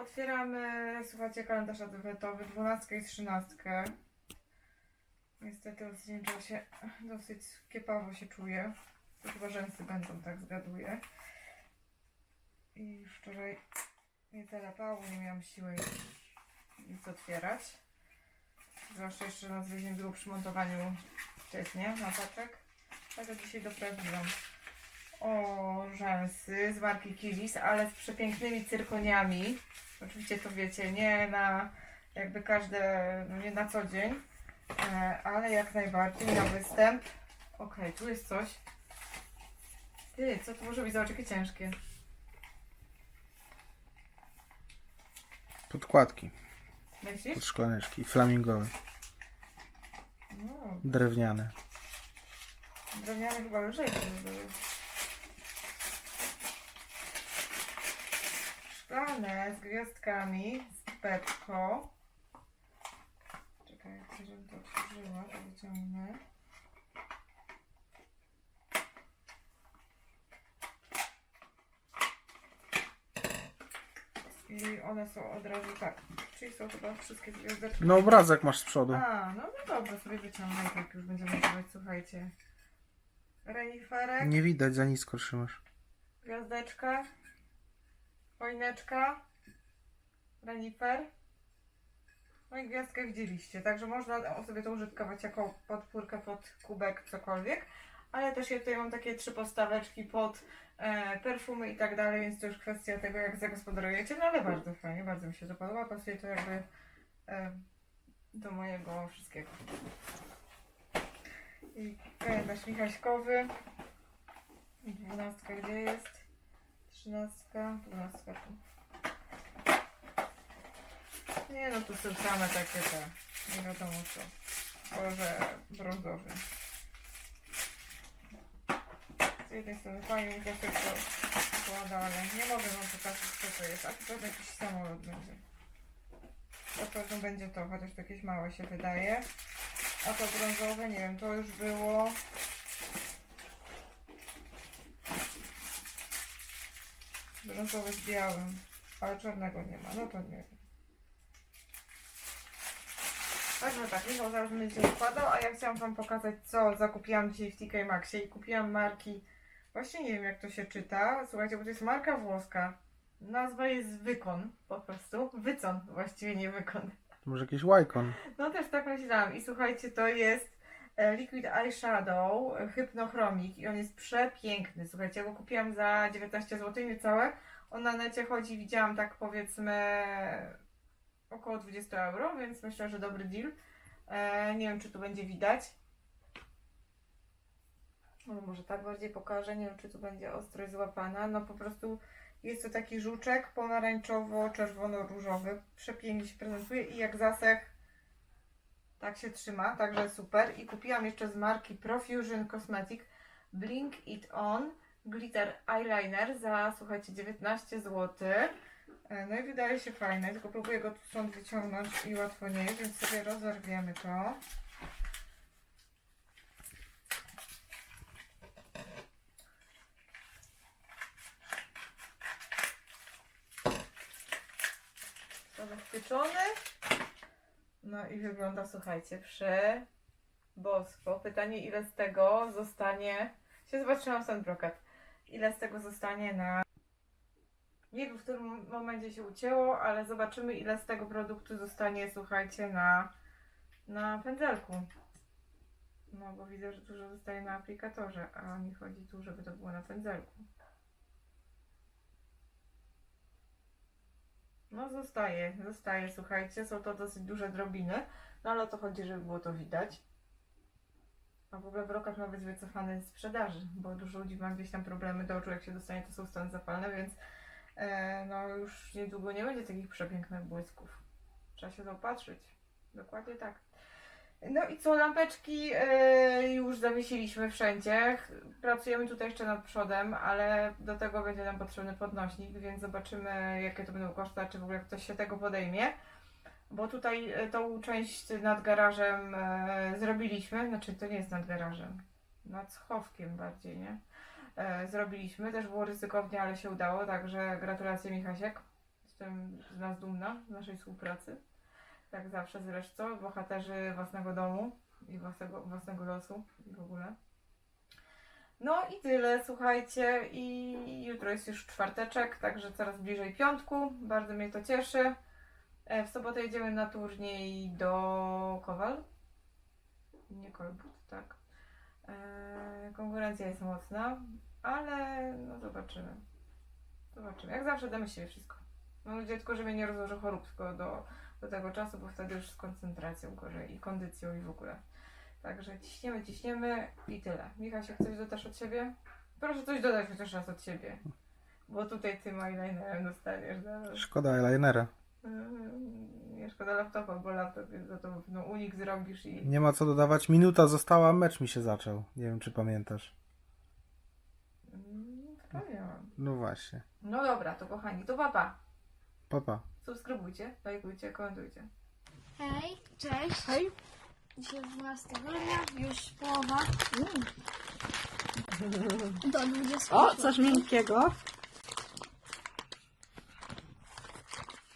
Otwieramy, słuchajcie, kalendarz adwentowy, 12 i 13. Niestety rozdzielczo się dosyć kiepawo się czuję. Chyba rzęsy będą, tak zgaduję. I wczoraj mnie zalapało, nie miałam siły nic otwierać. Zwłaszcza jeszcze na zwiezień było przy montowaniu wcześniej, na paczek. Także dzisiaj doprawiłam. O, rzęsy z marki Kilis, ale z przepięknymi cyrkoniami. Oczywiście to wiecie, nie na jakby każde, no nie na co dzień, e, ale jak najbardziej na występ. Okej, tu jest coś. Ty, co to może być za oczeki ciężkie? Podkładki Myślisz? pod szklaneczki, flamingowe, No, drewniane. drewniane chyba były. Szklane z gwiazdkami, z Pepko. Czekaj, jak chcę, żebym to otworzyła, to wyciągnę. I one są od razu tak. Czyli są chyba wszystkie gwiazdeczki. No obrazek masz z przodu. A, no, no dobra, sobie wyciągnę, jak już będziemy nagrywać, słuchajcie. Reniferek, Nie widać, za nisko trzymasz. gwiazdeczka, choineczka, renifer. No i gwiazdkę widzieliście, także można sobie to użytkować jako podpórkę pod kubek, cokolwiek. Ale też ja tutaj mam takie trzy postaweczki pod e, perfumy i tak dalej, więc to już kwestia tego, jak zagospodarujecie. No ale bardzo fajnie, bardzo mi się to podoba. Pasuje to jakby e, do mojego wszystkiego. I kalendarz Michaśkowy. Dwunastka gdzie jest? Trzynastka, dwunastka tu. Nie no, tu są same takie te, nie wiadomo co. Kolorze brązowy. Z jednej strony fajnie mi to wszystko ale nie mogę wam pokazać co to jest. A to pewnie jakiś samolot będzie. Na pewno będzie to, chociaż to jakieś małe się wydaje. A to brązowe, nie wiem, to już było. Brązowe z białym, ale czarnego nie ma, no to nie wiem. Także tak, Michał zaraz będzie układał, a ja chciałam Wam pokazać, co zakupiłam dzisiaj w TK Maxie i kupiłam marki, właśnie nie wiem jak to się czyta, słuchajcie, bo to jest marka włoska. Nazwa jest Wykon, po prostu. Wycon, właściwie nie Wykon. To może jakiś Wycon. No też tak myślałam. I słuchajcie, to jest Liquid Eyeshadow e, Hypnochromic i on jest przepiękny. Słuchajcie, ja go kupiłam za 19 zł niecałe. On na necie chodzi, widziałam tak powiedzmy około 20 euro, więc myślę, że dobry deal. E, nie wiem, czy tu będzie widać. No, może tak bardziej pokażę. Nie wiem, czy tu będzie ostrość złapana. No po prostu jest to taki żuczek pomarańczowo-czerwono-różowy. Przepięknie się prezentuje i jak zasech tak się trzyma, także super. I kupiłam jeszcze z marki Profusion Cosmetic Blink It On Glitter Eyeliner za, słuchajcie, 19 zł. E, No i wydaje się fajne, tylko próbuję go stąd wyciągnąć i łatwo nie więc sobie rozerwiemy to. Zabezpieczony. No i wygląda, słuchajcie, przy bosko. Pytanie, ile z tego zostanie. Się zobaczyłam ten brokat. Ile z tego zostanie na. Nie wiem, w którym momencie się ucięło, ale zobaczymy, ile z tego produktu zostanie, słuchajcie, na, na pędzelku. No, bo widzę, że dużo zostaje na aplikatorze, a mi chodzi tu, żeby to było na pędzelku. No zostaje, zostaje, słuchajcie, są to dosyć duże drobiny, no ale o to chodzi, żeby było to widać. A w ogóle brokat ma być wycofany z sprzedaży, bo dużo ludzi ma gdzieś tam problemy do oczu, jak się dostanie, to są stany zapalne, więc e, no już niedługo nie będzie takich przepięknych błysków. Trzeba się zaopatrzyć. Dokładnie tak. No i co, lampeczki e, już zawiesiliśmy wszędzie. Pracujemy tutaj jeszcze nad przodem, ale do tego będzie nam potrzebny podnośnik, więc zobaczymy jakie to będą koszty, czy w ogóle ktoś się tego podejmie. Bo tutaj e, tą część nad garażem e, zrobiliśmy, znaczy to nie jest nad garażem, nad schowkiem bardziej, nie? Zrobiliśmy, też było ryzykownie, ale się udało, także gratulacje Michasiek. jestem z nas dumna, z naszej współpracy. Jak zawsze zresztą, bohaterzy własnego domu i własnego, własnego losu i w ogóle. No i tyle, słuchajcie. I jutro jest już czwarteczek, także coraz bliżej piątku. Bardzo mnie to cieszy. E, W sobotę jedziemy na turniej do Kowal. Nie Kolbut, tak. E, Konkurencja jest mocna, ale no zobaczymy. Zobaczymy. Jak zawsze damy siebie wszystko. Mam nadzieję tylko, że mnie nie rozłoży choróbsko do, do tego czasu, bo wtedy już z koncentracją gorzej i kondycją i w ogóle. Także ciśniemy, ciśniemy i tyle. Michasiek, coś dodasz od siebie? Proszę coś dodać chociaż raz od siebie. Bo tutaj tym eyelinerem dostaniesz zaraz. Szkoda eyelinera. Nie szkoda laptopa, bo laptop jest za to no, unik zrobisz i... Nie ma co dodawać. Minuta została, mecz mi się zaczął. Nie wiem, czy pamiętasz. Mm, Wspomniałam. No właśnie. No dobra, to kochani, to papa. Papa. Subskrybujcie, lajkujcie, komentujcie. Hej, cześć. Hej. Dzisiaj 12 grudnia, już połowa. Do 20. O, coś miękkiego.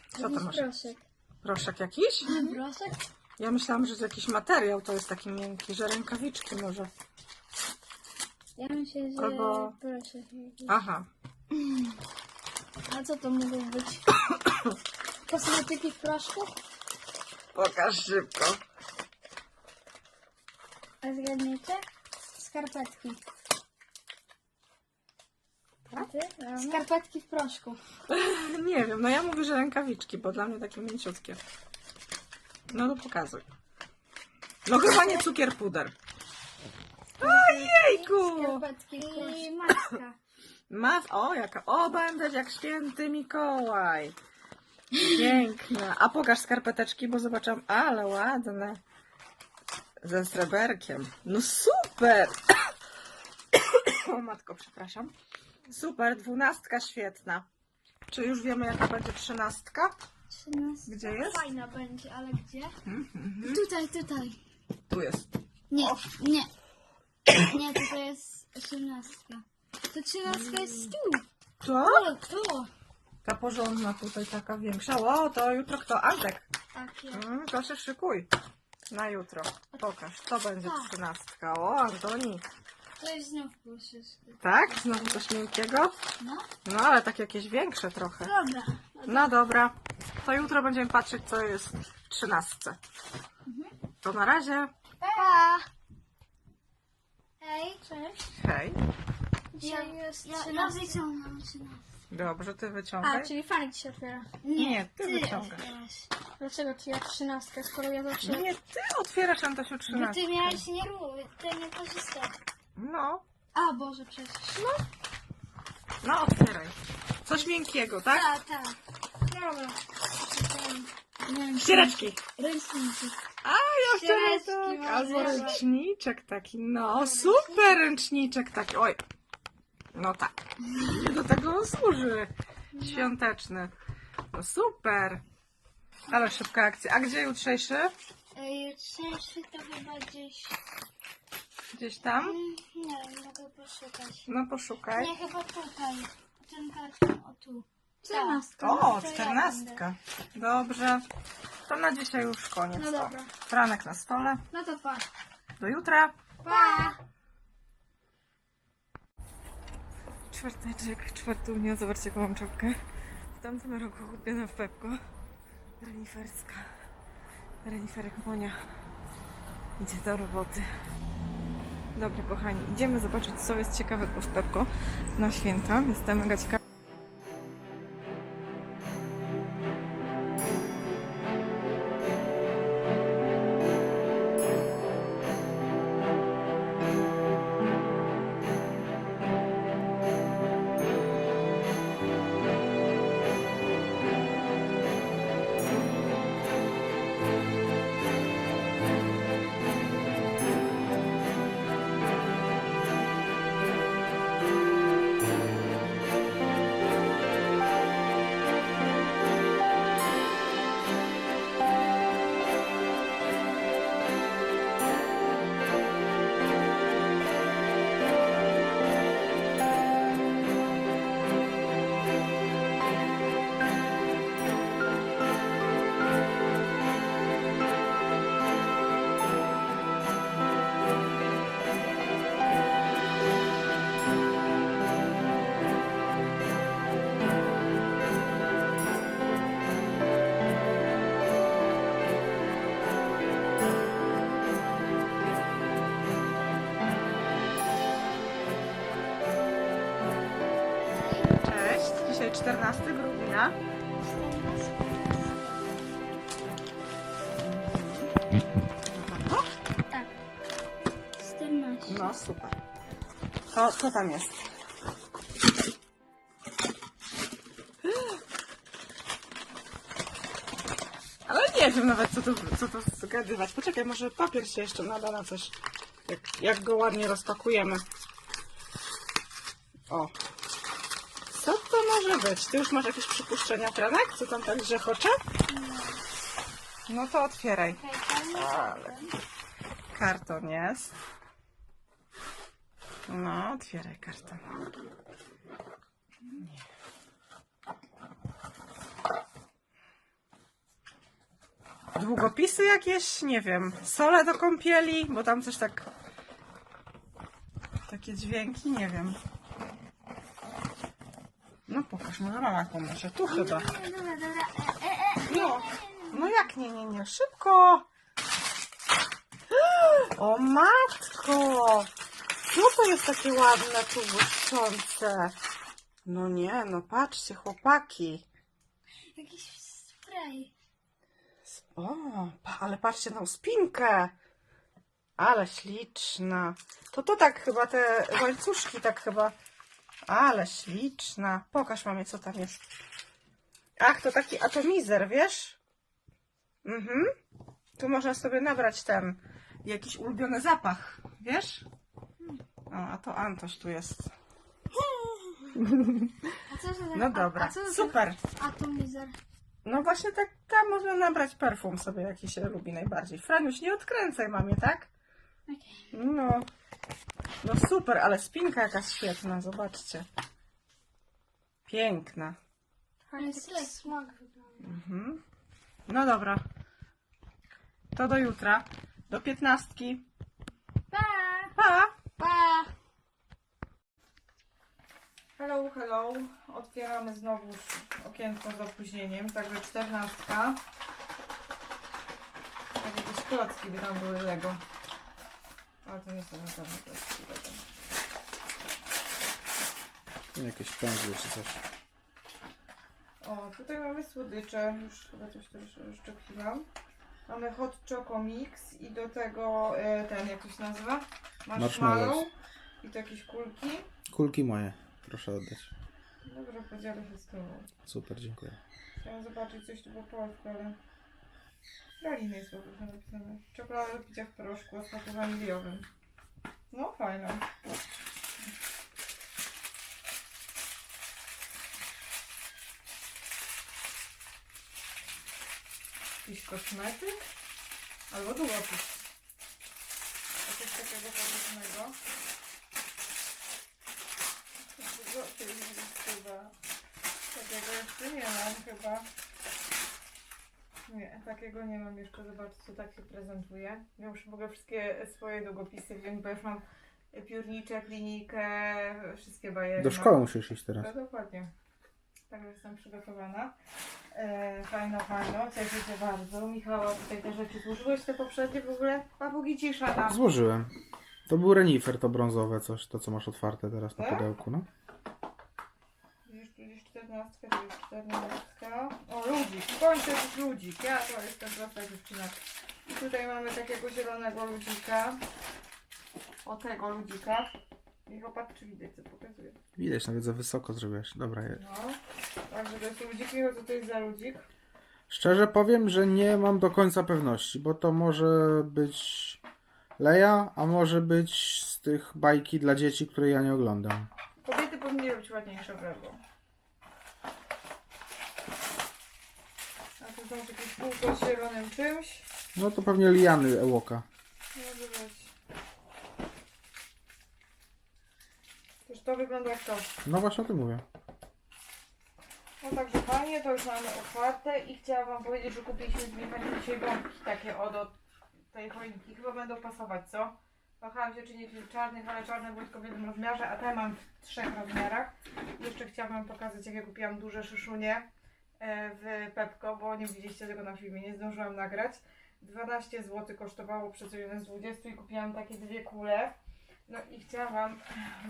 Co to masz? proszek. Proszek jakiś? Proszek? Ja myślałam, że to jakiś materiał to jest taki miękki, że rękawiczki może. Ja myślę, że Albo- proszek jakiś. Aha. A co to mogło być? Kosmetyki w proszku? Pokaż szybko. A zgadniecie? Skarpetki. A ty? Skarpetki w proszku. Nie wiem, no ja mówię, że rękawiczki, bo dla mnie takie mięciutkie. No to pokazuj. No chyba nie cukier puder. Ojejku! Skarpetki w proszku. I maska. Mas, o jaka, o będę jak święty Mikołaj. Piękne. A pokaż skarpeteczki, bo zobaczyłam, ale ładne. Ze sreberkiem. No super! O matko, przepraszam. Super, dwunastka świetna. Czy już wiemy jaka będzie trzynastka? 13. Gdzie jest? Fajna będzie, ale gdzie? Mhm. Tutaj, tutaj. Tu jest. Nie, nie. Nie, to, to jest osiemnastka. To trzynastka jest tu. Co? O, tu. Ta porządna tutaj taka większa. O, to jutro kto? Antek. Tak. Mm, to się szykuj. Na jutro. Pokaż, to będzie Tak. trzynastka. O, Antoni. To jest znów puszysty. Tak? Znowu coś miękkiego? No. No, ale tak jakieś większe trochę. Dobra. No dobra. To jutro będziemy patrzeć, co jest w trzynastce. To na razie. Pa! Hej, cześć. Hej. Dzisiaj jest ja, ja wyciągam trzynastkę. Dobrze, ty A, wyciągaj. czyli fanik się otwiera. Nie, ty wyciągasz. otwierasz. Dlaczego ci ja trzynastkę, skoro ja zawsze... Nie, ty otwierasz, Antosiu, Bo ty trzynastkę. miałeś nie ró- ty nie korzystać. No, A, Boże, przecież. No. no otwieraj. Coś miękkiego, tak? Tak, tak. Dobra. Nie wiem, Ściereczki. ręcznicy. A, ja chciałam Ściereczki tak. Albo ręczniczek taki. No, super ręczniczek taki. Oj. No tak. Nie do tego on służy. Świąteczny. No super. Ale szybka akcja. A gdzie jutrzejszy? Jutrzejszy to chyba gdzieś... Gdzieś tam? Mm, Nie mogę poszukać. No poszukaj. Nie, chyba tutaj. Ten karton, o tu. Trzynastka. O, to ja czternastka. Dobrze. To na dzisiaj już koniec. No dobra. O, Franek na stole. No to pa. Do jutra. Pa! Czwarteczek, czwartownia, zobaczcie jaką mam czapkę. W tamtym roku kupiona w Pepko. Reniferska. Reniferek Monia. Idzie do roboty. Dobrze kochani, idziemy zobaczyć co jest ciekawego w Pepko na święta. Jestem mega ciekawa. 14 grudnia. 14. Tak. 14. No super. O, co tam jest? Ale nie wiem nawet co to, co to zgadywać. Poczekaj, może papier się jeszcze nada na coś. Jak, jak go ładnie rozpakujemy. O. Może być? Ty już masz jakieś przypuszczenia, Franek? Co tam tak grzechocze? No to otwieraj. Ale karton jest. No, otwieraj karton. Nie. Długopisy jakieś, nie wiem. Sole do kąpieli, bo tam coś tak. Takie dźwięki, nie wiem. No pokaż, może mama pomoże. Tu chyba. Dobra, dobra. E, e, e. No, no jak nie, nie, nie, szybko! O matko! Co to jest takie ładne tu błyszczące? No nie, no patrzcie, chłopaki. Jakiś spray. O, pa, ale patrzcie na spinkę. Ale śliczna. To to tak chyba, te łańcuszki tak chyba. Ale śliczna. Pokaż mamie, co tam jest. Ach, to taki atomizer, wiesz? Mhm. Tu można sobie nabrać ten, jakiś ulubiony zapach, wiesz? O, a to Antoś tu jest. A co to za No dobra, super. atomizer? No właśnie tak, tam można nabrać perfum sobie, jaki się lubi najbardziej. Franiuś, nie odkręcaj mamie, tak? No. No super, ale spinka jaka świetna, zobaczcie. Piękna. Ale smak wygląda. Mhm. No dobra. To do jutra. Do piętnastki. Pa! Pa! Pa! Hello, hello. Otwieramy znowu okienko z opóźnieniem, także czternastka. Tak jakieś klocki by tam były Lego. Ale to nie są na pewno klocki Lego. Jakieś pędzle czy coś. O, tutaj mamy słodycze. Już chyba coś tu już rozszczepiłam. Mamy hot choco mix i do tego e, ten, jak to się nazywa? Marshmallow. Marshmallows. I to jakieś kulki. Kulki moje. Proszę oddać. Dobra, podzielę się z tobą. Super, dziękuję. Chciałam zobaczyć coś tu po polsku, ale... Praliny jest po prostu napisane. Czekolada do picia w proszku o smaku waniliowym. No, fajne. Jakiś kosmetyk? Albo długopis. Coś takiego podobnego. Takiego jeszcze nie mam chyba. Nie, takiego nie mam jeszcze. Zobaczcie, co tak się prezentuje. Ja już w ogóle wszystkie swoje długopisy wiem, bo już mam piórniczek, linijkę, wszystkie bajery. Do szkoły musisz iść teraz. No, dokładnie. Także jestem przygotowana. E, fajno, fajno. Cieszę się bardzo. Michała, tutaj te rzeczy złożyłeś te poprzednie w ogóle? Papugi cisza tam. Złożyłem. To był renifer, to brązowe coś, to co masz otwarte teraz na Tak? pudełku, no. Gdzieś czternastka, tu jest czternastka. O, ludzik. W końcu jakiś ludzik. Ja to jestem prosta dziewczyna. I tutaj mamy takiego zielonego ludzika. O tego ludzika. Niech opatrz, czy widać, co pokazuje. Widać, nawet za wysoko zrobiłeś. Dobra, jest. No. Także to jest ludzik. Michał, co to jest za ludzik? Szczerze powiem, że nie mam do końca pewności, bo to może być Leja, a może być z tych bajki dla dzieci, które ja nie oglądam. Kobiety powinny robić ładniejsze brego. A tu są jakieś kółko z zielonym czymś. No to pewnie liany Ewoka. Może być. Też to wygląda jak to. No właśnie o tym mówię. No także fajnie, to już mamy otwarte i chciałam wam powiedzieć, że kupiliśmy z Michałem dzisiaj gąbki takie od, od tej choinki. Chyba będą pasować, co? Wahałam się, czy nie w czarnych, ale czarne były tylko w jednym rozmiarze, a te mam w trzech rozmiarach. Jeszcze chciałam wam pokazać, jak ja kupiłam duże szyszunie w Pepko, bo nie widzieliście tego na filmie, nie zdążyłam nagrać. 12 zł kosztowało przecenione z 20 i kupiłam takie dwie kule. No i chciałam wam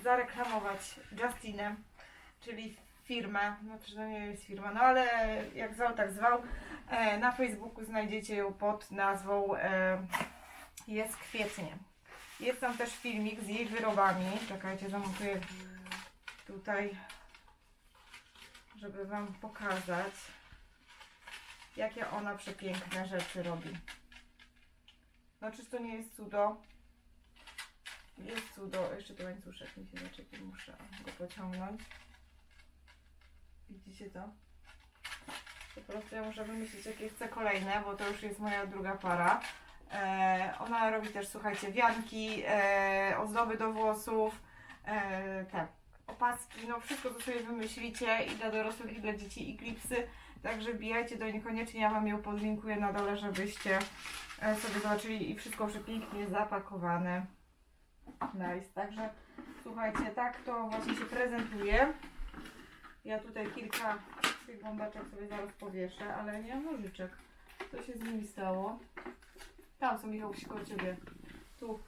zareklamować Justinę, czyli firmę, to nie jest firma, no ale jak zwał, tak zwał. E, na Facebooku znajdziecie ją pod nazwą e, Jest Kwietnie. Jest tam też filmik z jej wyrobami. Czekajcie, zamontuję tutaj, żeby Wam pokazać, jakie ona przepiękne rzeczy robi. No czyż to nie jest cudo? Jest cudo. Jeszcze to łańcuszek mi się zaczepił, muszę go pociągnąć. Widzicie to? Po prostu ja muszę wymyślić jakie chcę kolejne, bo to już jest moja druga para. E, ona robi też, słuchajcie, wianki, e, ozdoby do włosów, e, tak, opaski, no wszystko co sobie wymyślicie i dla dorosłych i dla dzieci i klipsy. Także wbijajcie do niej koniecznie, ja Wam ją podlinkuję na dole, żebyście e, sobie zobaczyli i wszystko przepięknie zapakowane. Nice, także słuchajcie, tak to właśnie się prezentuje. Ja tutaj kilka tych bombaczek sobie zaraz powieszę, ale nie mam nożyczek. Co się z nimi stało? Tam są Michał koło Ciebie. Tu.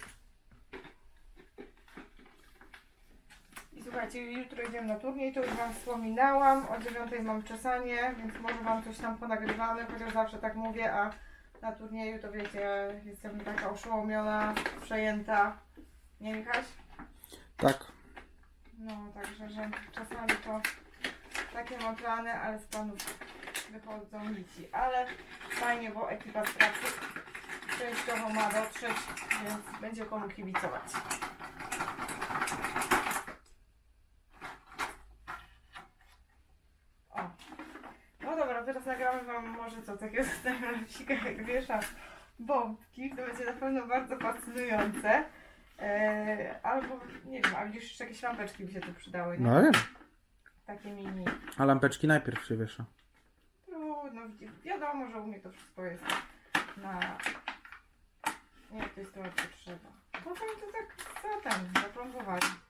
Słuchajcie, jutro idziemy na turniej, to już Wam wspominałam. O 9 mam czesanie, więc może Wam coś tam ponagrywamy, chociaż zawsze tak mówię, a na turnieju to wiecie, jestem taka oszołomiona, przejęta. Nie Michaś? Tak. No, także, że czasami to takie mam plany, ale z planów wychodzą nici. Ale fajnie, bo ekipa z pracy częściowo ma dotrzeć, więc będzie komu kibicować. O. No dobra, teraz nagramy Wam może co takiego stanowisika, jak wieszam bombki. To będzie na pewno bardzo fascynujące. Eee, albo, nie wiem, a widzisz, jeszcze jakieś lampeczki by się tu przydały, nie? No wiem. Takie mini. A lampeczki najpierw się wiesza. Trudno, wi- wiadomo, że u mnie to wszystko jest na... Nie, to jest trochę potrzeba. Potem to tak, co tam, zaplombować. O,